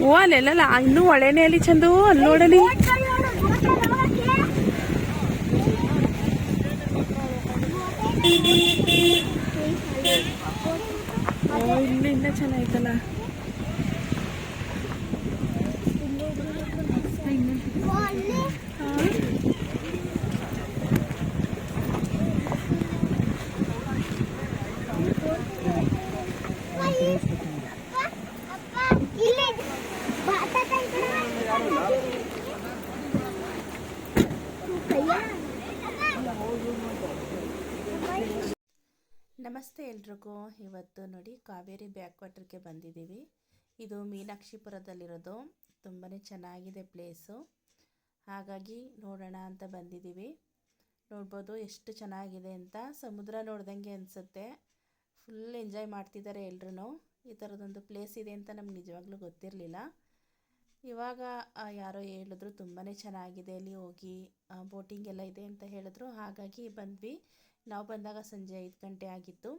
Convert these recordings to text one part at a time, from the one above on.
ಓ ಅಲ್ಲೆಲ್ಲ ಇನ್ನೂ ಒಳೆನೆ ಅಲ್ಲಿ ಚಂದು? ಅಲ್ಲಿ ನೋಡಲಿ. ಓ ಇಲ್ಲಿ ಇನ್ನ ಚೆನ್ನಾಯ್ತಲ್ಲ ನಮಸ್ತೆ ಎಲ್ರಿಗೂ. ಇವತ್ತು ನೋಡಿ ಕಾವೇರಿ ಬ್ಯಾಕ್ ವಾಟ್ರಿಗೆ ಬಂದಿದ್ದೀವಿ. ಇದು ಮೀನಾಕ್ಷಿಪುರದಲ್ಲಿರೋದು. ತುಂಬಾ ಚೆನ್ನಾಗಿದೆ ಪ್ಲೇಸು. ಹಾಗಾಗಿ ನೋಡೋಣ ಅಂತ ಬಂದಿದ್ದೀವಿ. ನೋಡ್ಬೋದು ಎಷ್ಟು ಚೆನ್ನಾಗಿದೆ ಅಂತ. ಸಮುದ್ರ ನೋಡ್ದಂಗೆ ಅನಿಸುತ್ತೆ. ಫುಲ್ ಎಂಜಾಯ್ ಮಾಡ್ತಿದ್ದಾರೆ ಎಲ್ರೂ ಈ ಥರದೊಂದು ಪ್ಲೇಸ್ ಇದೆ ಅಂತ ನಮ್ಗೆ ನಿಜವಾಗ್ಲೂ ಗೊತ್ತಿರಲಿಲ್ಲ. ಇವಾಗ ಯಾರೋ ಹೇಳಿದ್ರು ತುಂಬಾ ಚೆನ್ನಾಗಿದೆ ಅಲ್ಲಿ ಹೋಗಿ ಬೋಟಿಂಗ್ ಎಲ್ಲ ಇದೆ ಅಂತ ಹೇಳಿದ್ರು. ಹಾಗಾಗಿ ಬಂದ್ವಿ. ನಾವು ಬಂದಾಗ ಸಂಜೆ ಐದು ಗಂಟೆ ಆಗಿತ್ತು.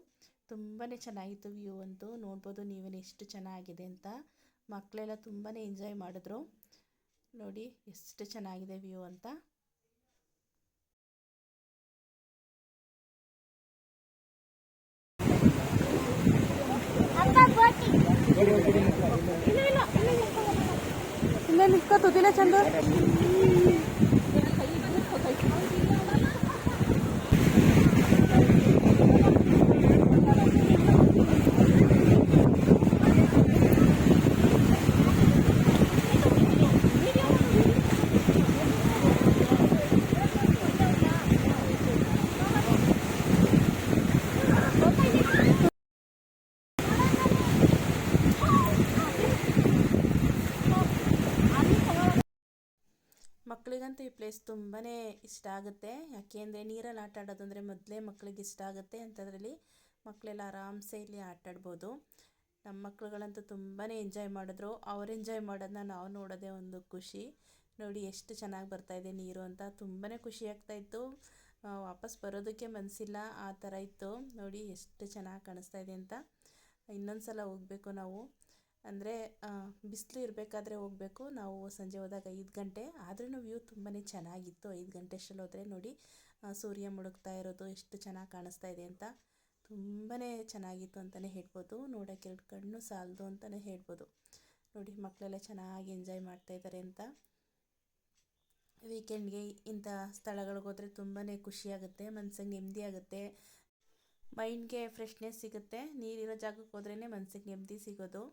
ತುಂಬಾ ಚೆನ್ನಾಗಿತ್ತು ವ್ಯೂ ಅಂತೂ. ನೋಡ್ಬೋದು ನೀವೇನು ಎಷ್ಟು ಚೆನ್ನಾಗಿದೆ ಅಂತ. ಮಕ್ಕಳೆಲ್ಲ ತುಂಬಾ ಎಂಜಾಯ್ ಮಾಡಿದ್ರು. ನೋಡಿ, ಎಷ್ಟು ಚೆನ್ನಾಗಿದೆ ವ್ಯೂ ಅಂತ. ಇಲ್ಲ লিখतं तुतीला चंदूर ಮಕ್ಕಳಿಗಂತೂ ಈ ಪ್ಲೇಸ್ ತುಂಬಾ ಇಷ್ಟ ಆಗುತ್ತೆ. ಯಾಕೆಂದರೆ ನೀರಲ್ಲಿ ಆಟ ಆಡೋದಂದರೆ ಮೊದಲೇ ಮಕ್ಕಳಿಗೆ ಇಷ್ಟ ಆಗುತ್ತೆ ಅಂಥದ್ರಲ್ಲಿ ಮಕ್ಕಳೆಲ್ಲ ಆರಾಮ್ಸೆ ಇಲ್ಲಿ ಆಟ ಆಡ್ಬೋದು. ನಮ್ಮ ಮಕ್ಕಳುಗಳಂತೂ ತುಂಬಾ ಎಂಜಾಯ್ ಮಾಡಿದ್ರು. ಅವ್ರು ಎಂಜಾಯ್ ಮಾಡೋದನ್ನ ನಾವು ನೋಡೋದೇ ಒಂದು ಖುಷಿ. ನೋಡಿ ಎಷ್ಟು ಚೆನ್ನಾಗಿ ಬರ್ತಾಯಿದೆ ನೀರು ಅಂತ. ತುಂಬಾ ಖುಷಿ ಆಗ್ತಾಯಿತ್ತು ವಾಪಸ್ ಬರೋದಕ್ಕೆ ಮನಸ್ಸಿಲ್ಲ ಆ ಥರ ಇತ್ತು. ನೋಡಿ ಎಷ್ಟು ಚೆನ್ನಾಗಿ ಕಾಣಿಸ್ತಾ ಇದೆ ಅಂತ. ಇನ್ನೊಂದು ಸಲ ಹೋಗಬೇಕು ನಾವು. ಅಂದರೆ ಬಿಸಿಲು ಇರಬೇಕಾದ್ರೆ ಹೋಗಬೇಕು. ನಾವು ಸಂಜೆ ಹೋದಾಗ ಐದು ಗಂಟೆ. ಆದ್ರೂ ವ್ಯೂ ತುಂಬಾ ಚೆನ್ನಾಗಿತ್ತು. ಐದು ಗಂಟೆ ಅಷ್ಟರಲ್ಲಿ ಹೋದರೆ ನೋಡಿ ಸೂರ್ಯ ಮುಳುಗ್ತಾ ಇರೋದು, ಎಷ್ಟು ಚೆನ್ನಾಗಿ ಕಾಣಿಸ್ತಾ ಇದೆ ಅಂತ ತುಂಬಾ ಚೆನ್ನಾಗಿತ್ತು ಅಂತಲೇ ಹೇಳ್ಬೋದು. ನೋಡೋಕ್ಕೆ ಎರಡು ಕಣ್ಣು ಸಾಲದು ಅಂತಲೇ ಹೇಳ್ಬೋದು. ನೋಡಿ, ಮಕ್ಕಳೆಲ್ಲ ಚೆನ್ನಾಗಿ ಎಂಜಾಯ್ ಮಾಡ್ತಾ ಇದ್ದಾರೆ ಅಂತ. ವೀಕೆಂಡ್ಗೆ ಇಂಥ ಸ್ಥಳಗಳಿಗೆ ಹೋದರೆ ತುಂಬಾ ಖುಷಿಯಾಗುತ್ತೆ ಮನ್ಸಿಗೆ ನೆಮ್ಮದಿ ಆಗುತ್ತೆ. ಮೈಂಡ್ಗೆ ಫ್ರೆಶ್ನೆಸ್ ಸಿಗುತ್ತೆ. ನೀರಿರೋ ಜಾಗಕ್ಕೆ ಹೋದ್ರೇ ಮನ್ಸಿಗೆ ನೆಮ್ಮದಿ ಸಿಗೋದು.